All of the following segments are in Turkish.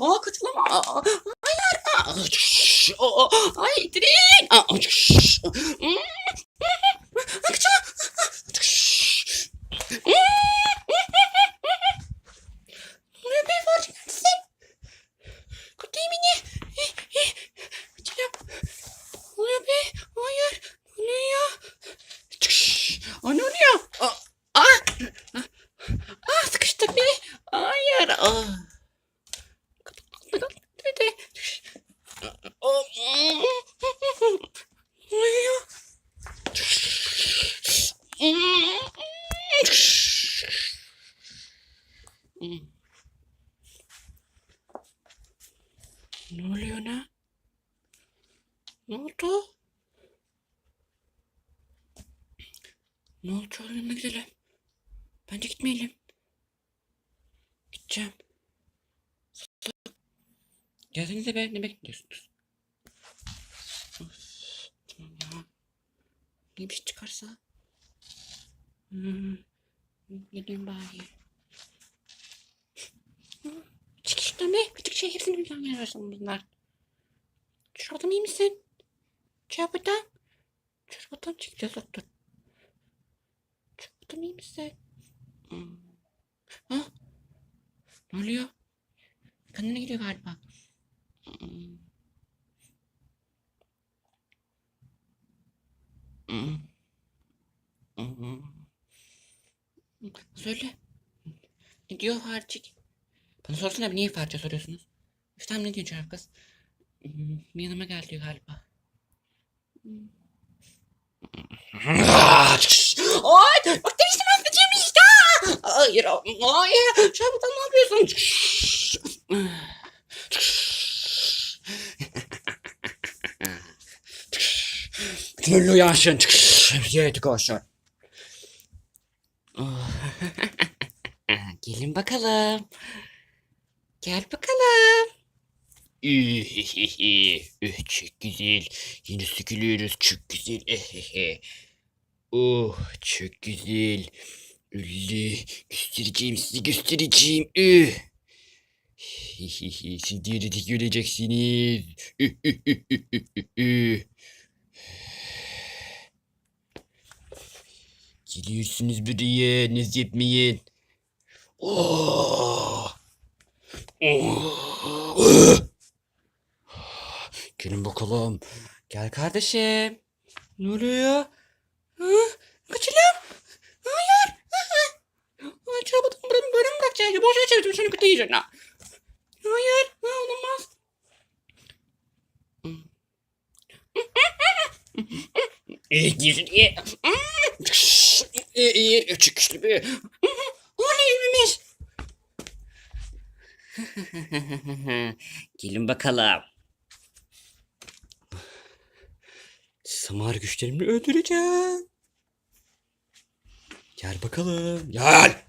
Aa katılama. Aa, Hayır. Ay direğin. Aa, şş. Hmm. Kaçama. Şş. Ne oluyor be fark etsin? Kutayım yine. Kaçalım. Ne oluyor be? Hayır. Ne oluyor? Şş. Aa, ne oluyor? Aa, aa. Aa, sıkıştık be. Hayır. Aa. Dede. Aa, Ne oluyor? Ne oluyor ne? Ne oldu? Ne oldu? Çoğunun yanına gidelim. Bence gitmeyelim. Gideceğim. Gelsenize be ne bekliyorsunuz? Ne bir şey çıkarsa? Hmm. Gideyim bari. Çık işte be. Küçük şey hepsini birden yararsan bunlar. Çorbadan iyi misin? Çorbadan. Çorbadan çıkacağız otur. Çorbadan iyi misin? Hmm. Ha? Ne oluyor? Kendine gidiyor galiba. Söyle. Ne diyor harcık? Bana sorsana niye harca soruyorsunuz? Üstem ne diyor çocuk kız? Hmm, Bir yanıma gel diyor galiba. Hmm. Ay, bak demiştim sıkacağım işte. Hayır, hayır. Şabutan ne yapıyorsun? Knullu uyansın. Yedi koşun. Gelin bakalım. Gel bakalım. Eh, çok güzel. Yine sıkılıyoruz. Çok güzel. Eh, Oh çok güzel. Öyle göstereceğim size göstereceğim. Eh. Siz de göreceksiniz. Geliyorsunuz buraya. Naz yapmayın. Oh. Oh. Gelin bakalım. Gel kardeşim. Ne oluyor? Hı? Hayır. Ay çabuk böyle, böyle mi bırakacağız? Boş ver çevirdim seni kötü yiyeceksin ha. Hayır. Ha, olamaz. İyi girsin iyi. İyi. Çıkışlı bir. Oley evimiz. Gelin bakalım. Samar güçlerimle öldüreceğim. Gel bakalım. Gel.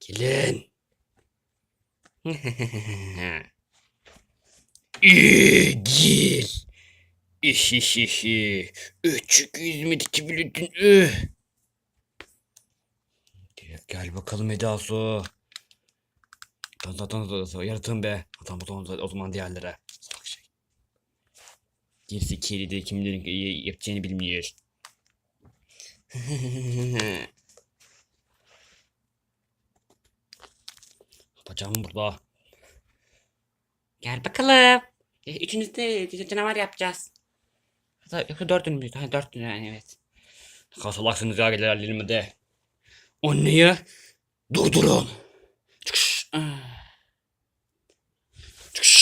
Gelin. İyi gel. İhihihi. Öçük yüzmedeki blüdün. Üh. Gel, bakalım Eda Su. Tan tan tan tan yaratığım be. Tamam o zaman, o zaman diğerlere. Salak şey. Gerisi kedi de kimlerin yapacağını bilmiyor. Bacağım burada. Gel bakalım. E, Üçünüz de canavar yapacağız. Yoksa dördünü mü? Ha dört yani evet. Kasalaksınız ya gelir elime de. O ne ya? Durdurun. Çıkış. Ah. Çıkış.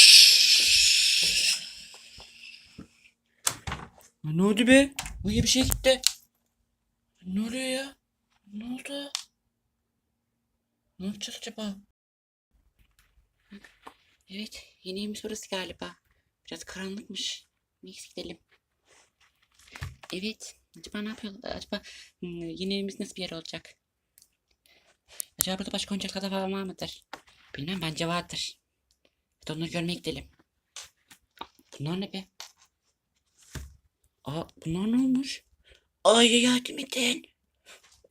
Ne oldu be? Buraya bir şey gitti. Ne oluyor ya? Ne oldu? Ne yapacağız acaba? Evet, yeni evimiz burası galiba. Biraz karanlıkmış. Neyse gidelim. Evet, acaba ne yapıyorlar? Acaba hmm, yeni evimiz nasıl bir yer olacak? Acaba burada başka oyuncaklar falan var mıdır? Bilmem bence vardır. Hadi onları görmeye gidelim. Bunlar ne be? Aa bunlar ne olmuş? Ay yardım edin.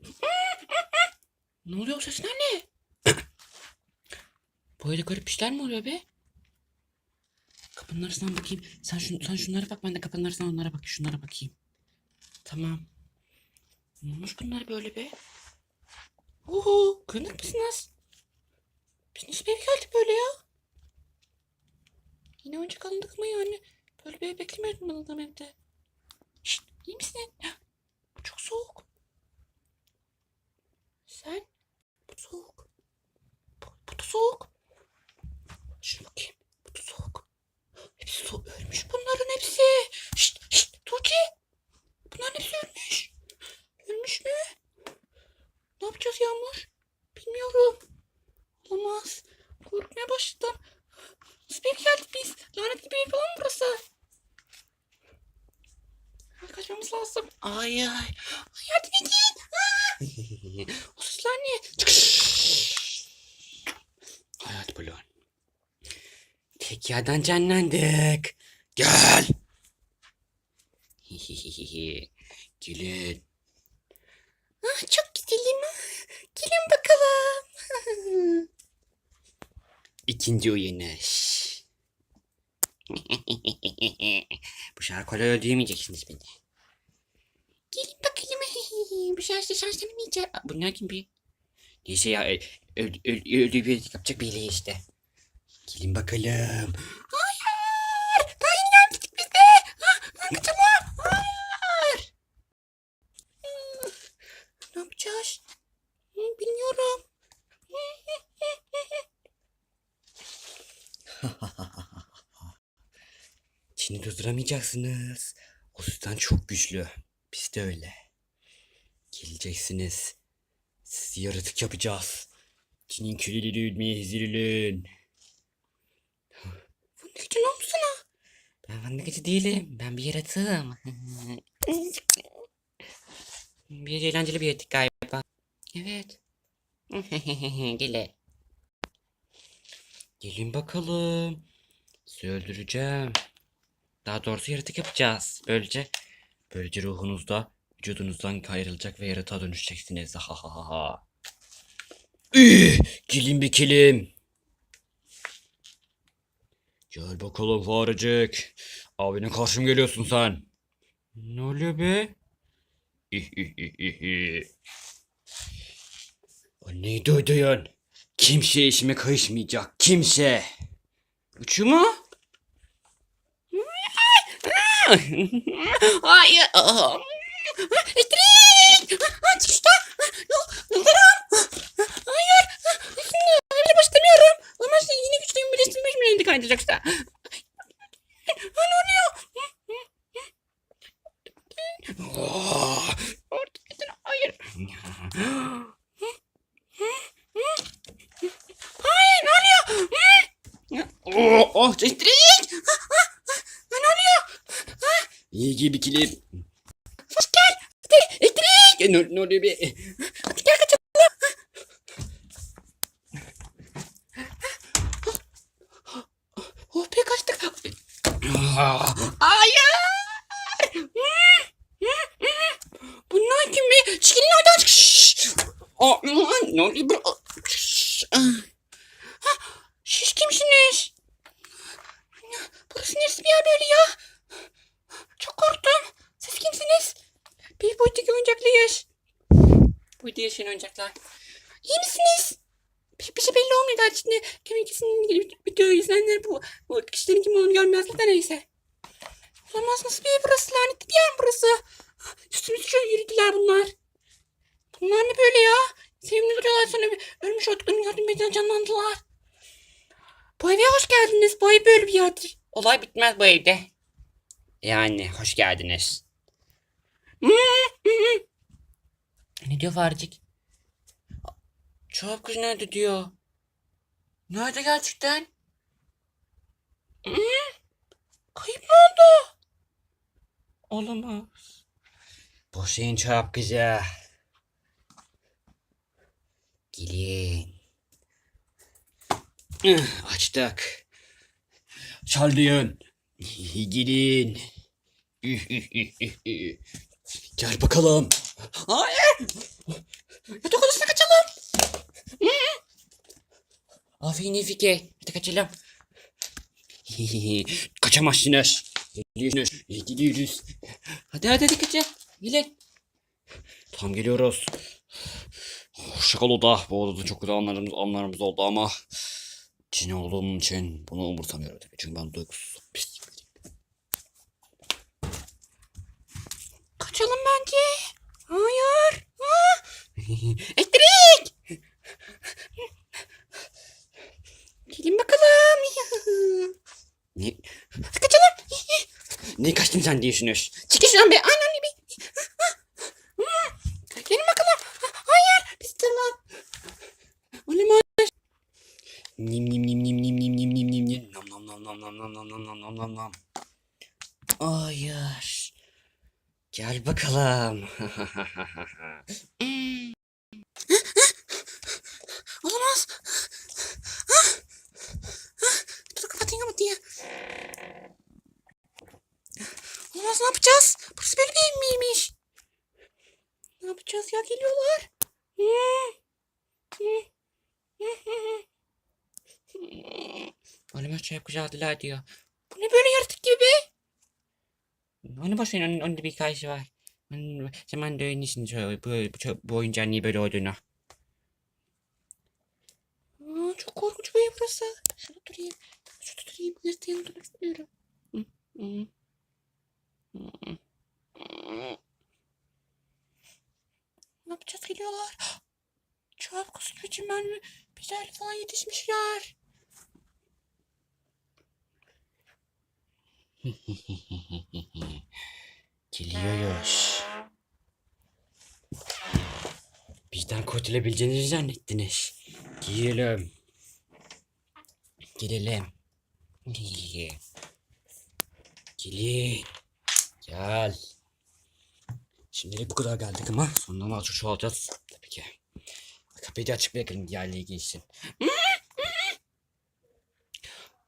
ne oluyor o sesler ne? Evde garip işler mi oluyor be? Kapının arasından bakayım. Sen, şun, sen şunlara bak ben de kapının arasından onlara bak. Şunlara bakayım. Tamam. Ne olmuş bunlar böyle be? Oho, kırık mısınız? Biz nasıl ev geldik böyle ya? Yine oyuncak alındık mı yani? Böyle ev beklemiyordum ben adam evde. Şşt, iyi misin? Çok soğuk. Sen? Bu soğuk. Bu, bu da soğuk. Şuna bakayım. Bu da soğuk. Hepsi soğuk. Ölmüş bunların hepsi. Şşt, şşt, Tuğçe. Bunların hepsi ölmüş. Ölmüş mü? Ne yapacağız Yağmur? Bilmiyorum. Olamaz. Korkmaya başladım. Nasıl bir geldik biz? Lanetli bir ev falan burası? Hadi kaçmamız lazım. Ay ay. Ay edin. Aa! o sesler ne? Hayat balon. Tek yerden canlandık. Gel. Gelin. Ah, çok güzelim. Gelin bakalım. İkinci uyanış. Bu şarkı kolay öldüremeyeceksiniz beni. Gelin bakalım. Bu şarkı şanslanmayacak. Bunlar kim bir? Neyse ya öl, öl, öl, öldü bir yapacak bir iyiliği işte. Gelin bakalım. Hayır! Daha yeni gelmiştik biz de. Ah, Kaçalım. Hayır! Hmm, Ne yapacağız? Hmm, Bilmiyorum. Çin'i durduramayacaksınız. O yüzden çok güçlü. Biz de öyle. Geleceksiniz. Sizi yaratık yapacağız. Köleleri ölmeye hazırlanın. Fındıkçı ne olmuş sana? Ben fındıkçı değilim. Ben bir yaratığım. bir eğlenceli bir yaratık galiba. Evet. Gele. Gelin bakalım. Sizi öldüreceğim. Daha doğrusu yaratık yapacağız. Böylece böylece ruhunuz da vücudunuzdan ayrılacak ve yaratığa dönüşeceksiniz. Ha ha ha ha. Gelin bir kilim. Gel bakalım farecik. Abine karşı mı geliyorsun sen? Ne oluyor be? Anneyi duydun. Kimse işime karışmayacak. Kimse. Uçu mu? Hayır. Etrik! Çıkışta! Yıldırım! Hayır! Şimdi öyle başlamıyorum. Ama yine güçlüyüm bir resim beş milyon kaydıracak işte. Ha, ne oluyor? Oh, Orta gidin. Hayır. Hayır ne oluyor? Oh, oh, Etrik! Ne oluyor? Kilim. Hoş gel. Ne, ne oluyor be? Hadi gel kaçalım. Oh be kaçtık. Hayır. Bunlar kim be? Çekilin oradan. Şşş. Aa, ne oluyor be? Şşş. Ha, Siz kimsiniz? Burası neresi bir yer böyle ya? Çok korktum. Siz kimsiniz? Bir boyuttaki oyuncaklıyız. Yaşayan oyuncaklar. İyi misiniz? Bir, bir şey belli olmuyor gerçekten. Kimin ikisinin video izleyenler bu, bu kişilerin kim olduğunu görmezler de neyse. Olamaz nasıl bir burası? Lanetli bir yer burası? Üstümüzü şöyle yürüdüler bunlar. Bunlar ne böyle ya? Sevimli duruyorlar sonra ölmüş olduklarını gördüm birden canlandılar. Bu eve hoş geldiniz. Bu ev böyle bir yerdir. Olay bitmez bu evde. Yani hoş geldiniz. ne diyor farecik? Çorap kız nerede diyor. Nerede gerçekten? Kayıp mı oldu? Olamaz. Boşayın çorap kızı. Gelin. Açtık. Çaldıyon. Gelin. Gel bakalım. Hayır. Yatak odasına kaçalım. Aferin Efike. Hadi kaçalım. Kaçamazsınız. Geliyorsunuz. Gidiyoruz. Hadi hadi hadi kaçın. Gelin. Tam geliyoruz. Şakal oda. Bu odada çok güzel anlarımız, anlarımız oldu ama Çin olduğum için bunu umursamıyorum. Çünkü ben duygusuz pis. Kaçalım bence. Hayır. Ha. Elektrik. Gelin bakalım. ne? Kaçalım. ne kaçtın sen diyorsunuz? Çıkın şuradan be. Aynen bir. Gelin bakalım. Hayır. Biz tamam. Oğlum Nim nim nim nim nim nim nim nim nim nim nam nam nam nam nam nam nam nam nam nam nam nam Hayır. Gel bakalım. Hmm. Olamaz. Dur kapatayım kapatayım. Olamaz ne yapacağız? Burası böyle bir ev miymiş? Ne yapacağız ya geliyorlar. Annem şey kucağıdılar diyor. Bu ne böyle yaratık gibi? Onu boş verin, onun, onun da bir hikayesi var. Onun, zaman öğrenirsin bu, bu, bu, oyuncağın niye böyle olduğunu. Aa, çok korkunç bir ev burası. Şurada durayım. Şurada durayım. Yanında durmak istemiyorum. Hı, hı. Hı, hı. Ne yapacağız geliyorlar. Çabuk kusun için ben güzel falan yetişmişler. Geliyoruz. Bizden kurtulabileceğinizi zannettiniz. Gelelim. Gelelim. Gelin. Gel. Şimdilik bu kadar geldik ama sonunda daha çok çoğalacağız. Tabii ki. Kapıyı da açık bırakın diğerleri geçsin.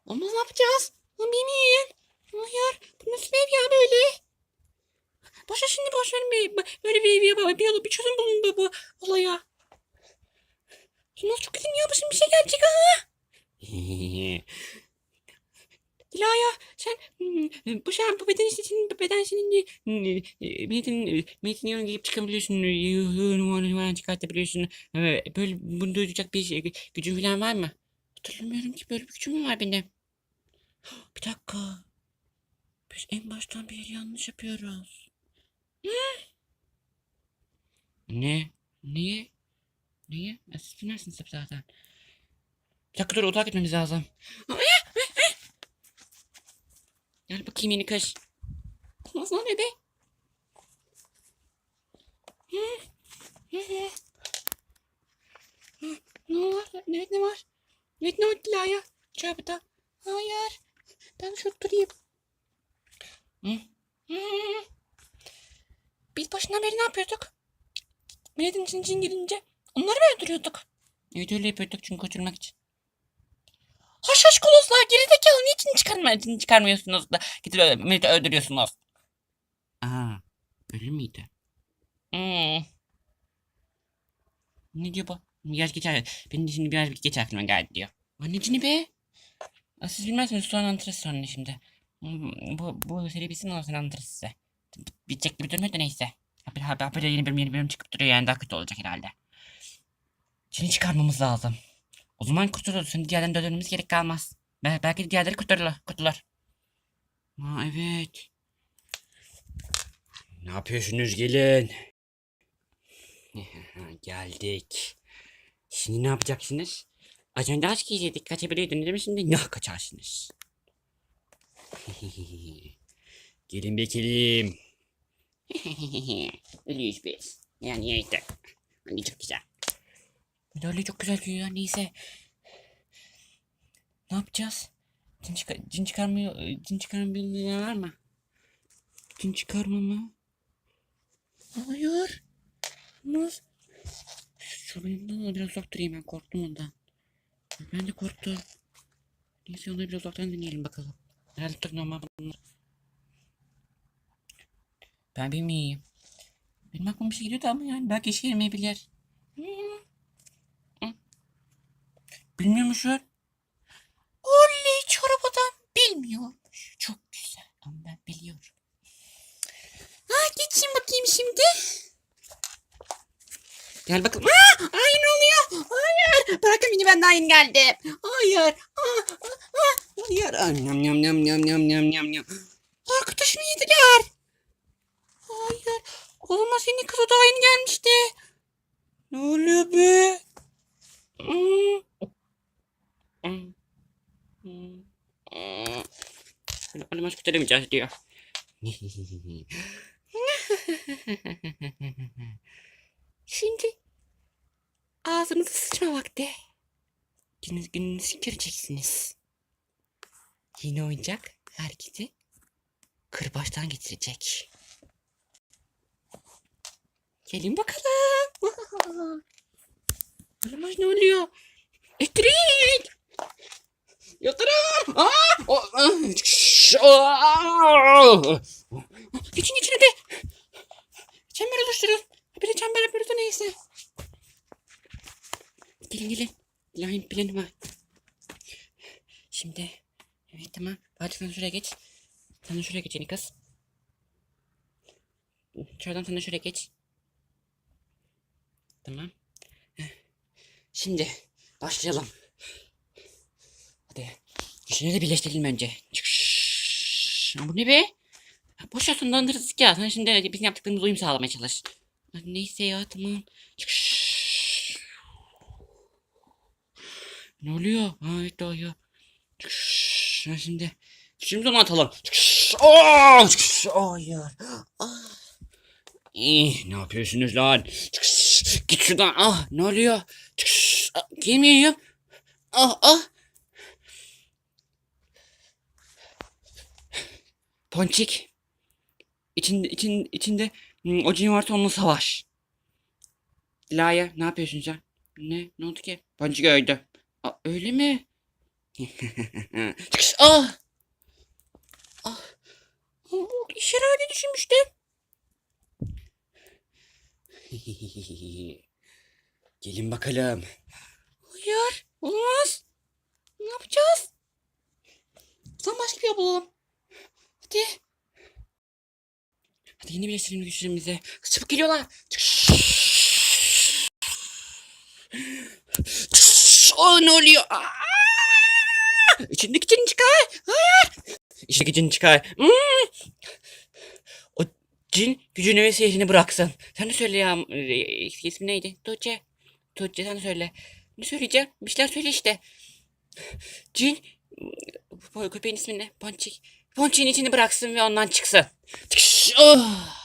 Olmaz ne yapacağız? Bilmiyorum. Hayır. Bu nasıl bir ev ya böyle? Boşa şimdi boş verin bir, böyle bir ev ya. Bir bir çözüm bulun bu, bu olaya. Nasıl çok kötü ya başım bir şey gelecek ha. Dilaya sen hmm, bu şey bu beden için beden senin metin metin yanına giyip çıkabiliyorsun. Yuvarlan çıkartabiliyorsun. Evet, Böyle bunu duyacak bir şey, gücün falan var mı? Hatırlamıyorum ki böyle bir gücüm mü var benim? Bir dakika. Biz en baştan beri yanlış yapıyoruz. Ne? Niye? Niye? Ya Siz binersiniz tabii zaten. Bir dakika dur odağa gitmemiz lazım. Gel bakayım yeni kız. Nasıl ne be? Ne var? Evet ne var? Evet ne var Dilaya? Çabıda. Hayır. Ben şurada durayım. Biz başından beri ne yapıyorduk? Milletin için cin girince onları mı öldürüyorduk? Evet öyle yapıyorduk çünkü kaçırmak için. Haşhaş koloslar gerizekalı niçin cin çıkarmıyorsunuz da gidip ö- milleti öldürüyorsunuz? Aa öyle miydi? Hmm. Ne diyor bu? Biraz geçer. Benim de şimdi biraz geç aklıma geldi diyor. Annecini be. Aa, Siz bilmezsiniz sonra anlatırız sonra şimdi. Hmm, Bu, bu seri bitsin ondan sonra anlatırız size. Bitecek gibi durmuyor da neyse. Haber, haber, haber yeni bölüm yeni bölüm çıkıp duruyor yani daha kötü olacak herhalde. Şimdi çıkarmamız lazım. O zaman kurtuluruz. Şimdi diğerlerini gerek kalmaz. Bel belki diğerleri kurtulur. kurtulur. Ha evet. Ne yapıyorsunuz gelin. Geldik. Şimdi ne yapacaksınız? Az önce aşk izledik. Kaçabiliyordunuz değil mi? Şimdi ne kaçarsınız? gelin bakalım. Ölüyoruz biz. Yani yeter. Hani çok güzel. Öyle çok güzel geliyor neyse. Ne yapacağız? Cin, çıkar cin çıkarmıyor, cin çıkarma bir var mı? Cin çıkarma mı? Hayır. Olmaz. Şu benimden de biraz uzak durayım ben korktum ondan. Ben de korktum. Neyse onları biraz uzaktan deneyelim bakalım. Herhalde çok normal bunlar. Ben bilmiyorum. Benim aklıma bir şey geliyordu ama yani belki işe yaramayabilir. Hmm. Bilmiyor musun? Oley hiç arabadan bilmiyormuş. Çok güzel ama ben biliyorum. Ha geçeyim bakayım şimdi. Gel bakalım. Aa, ay ne oluyor? Hayır. Bırakın beni ben daha yeni geldim. Hayır. Aa, aa, hayır. Aa, Nyam nyam nyam nyam nyam nyam nyam nyam. Arkadaşımı yediler. Hayır. Olamaz senin kızı daha yeni gelmişti. Ne oluyor be? Hmm. Hmm. Hmm. Ali maç kurtaramayacağız diyor. Şimdi ağzınızı sıçma vakti. Gününüz gününüzü göreceksiniz. Yeni oyuncak herkesi kırbaçtan getirecek. Gelin bakalım. Olamaz ne oluyor? Elektrik! Yatırım! Aa! O, aa! Geçin içine de. Çember oluşturun. Bir de çember yapıyoruz da neyse. Gelin gelin. Line planı var. Şimdi. Evet tamam. Hadi sen şuraya geç. Sen şuraya geç yeni kız. Şuradan sen şuraya geç. Tamam. Şimdi başlayalım. İşini de birleştirelim önce. Çıkış. Bu ne be? Boş ver sonlandırırız ya. Sen şimdi bizim yaptıklarımız uyum sağlamaya çalış. Neyse ya tamam. Çıkış. Ne oluyor? Ha evet doğuyor. Çıkış. Sen şimdi. Şimdi onu atalım. Çıkış. Aa! Çıkış. Hayır. Ah. İyi, ne yapıyorsunuz lan? Çıkış. Git şuradan. Ah ne oluyor? Çıkış. Ah, Giyemiyorum. Ah ah. Ponçik. İçinde, için, içinde hmm, o cin varsa onunla savaş. Laya ne yapıyorsun sen? Ne? Ne oldu ki? Ponçik öldü. Aa, öyle mi? Çıkış. Ah. Ah. İşe öyle düşünmüştüm. Gelin bakalım. Hayır. Olmaz. Ne yapacağız? Sen başka bir yol bulalım. Hadi. Hadi yeni birleştirelim güçlerimizi. Çabuk geliyorlar. Oh ne oluyor? Aa! İçindeki cin çıkar. İçindeki cin çıkar. Hmm. O cin gücünü ve sihrini bıraksın. Sen de söyle ya. e, İsmi neydi? Tuğçe. Tuğçe sen de söyle. Ne söyleyeceğim? Bir şeyler söyle işte. Cin köpeğin ismi ne? Ponçik. Ponçik'in içini bıraksın ve ondan çıksın. Tıkış, oh.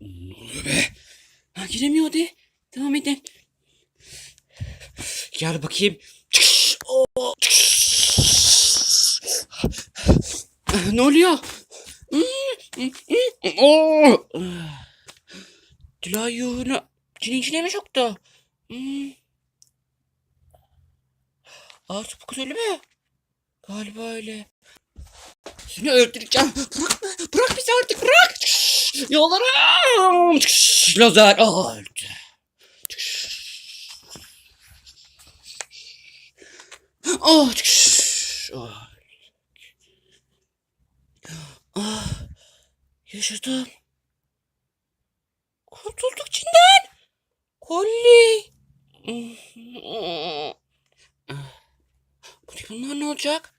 Ne oluyor be? Ha, giremiyor de. Devam edin. Gel bakayım. Tıkış, oh, tıkış. Ne oluyor? Oh. Dilay yuhunu cinin içine mi soktu? Hmm. Artık bu kız öyle mi? Galiba öyle. Seni öldüreceğim. Bırak, bırak bizi artık bırak. Çıkış, Lazer öldü. Oh. Oh. Ah, yaşadım. Kurtulduk Çin'den. Kolli. Bunlar ne olacak?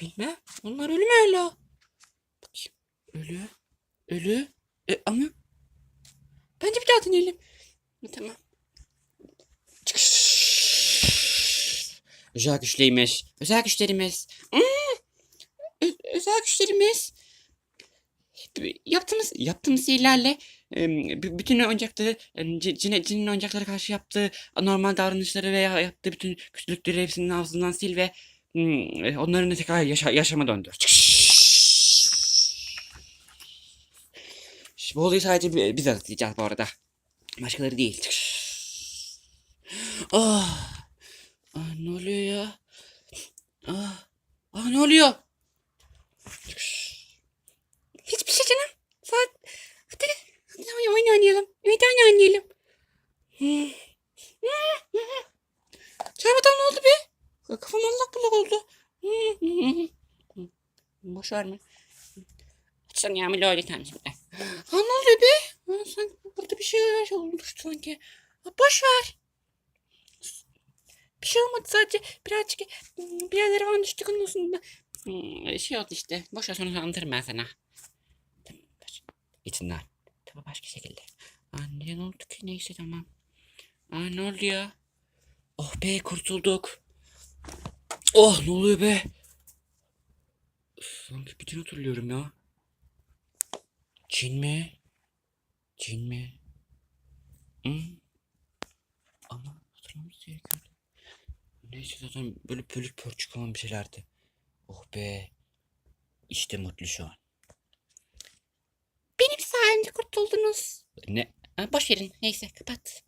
Bilmem. Onlar ölü mü? Bakayım. Ölü. Ölü. E, ama. Bence bir daha deneyelim. Tamam. Çıkış. Özel güçlerimiz. Özel güçlerimiz. Hmm. Ö- özel güçlerimiz. Yaptığımız yaptığımız b- bütün oyuncakları em, c- cine, cinin oyuncaklara karşı yaptığı anormal davranışları veya yaptığı bütün kötülükleri hepsinin ağzından sil ve hmm, e, onların da tekrar yaşa, yaşama döndür. Bu olayı sadece bi- biz atlayacağız bu arada. Başkaları değil. Ah, ah ne oluyor ya? Ah, ah ne oluyor? Bir tane oynayalım. Çarpıdan ne oldu be? Kafam allak bullak oldu. Boş ver mi? Açsana ya Milo öyle tamam şimdi. Ha ne oluyor be? Ha, sanki burada bir şey olmuş sanki. Ha, boş ver. Bir şey olmadı sadece birazcık hmm, bir yerlere falan düştük ondan sonra hmm, şey oldu işte. Boş ver sonra anlatırım ben sana. İçinden. Tabii başka şekilde. Aa, neden oldu ki? Neyse tamam. Aa, ne oldu ya? Oh be kurtulduk. Oh ne oluyor be? Üf, Sanki bütün hatırlıyorum ya. Çin mi? Çin mi? Hı? Ama hatırlamamız gerekiyordu. Neyse zaten böyle bölük pörçük olan bir şeylerdi. Oh be. İşte mutlu şu an. Benim sayemde kurtuldunuz. Ne? Boş verin. Neyse kapat.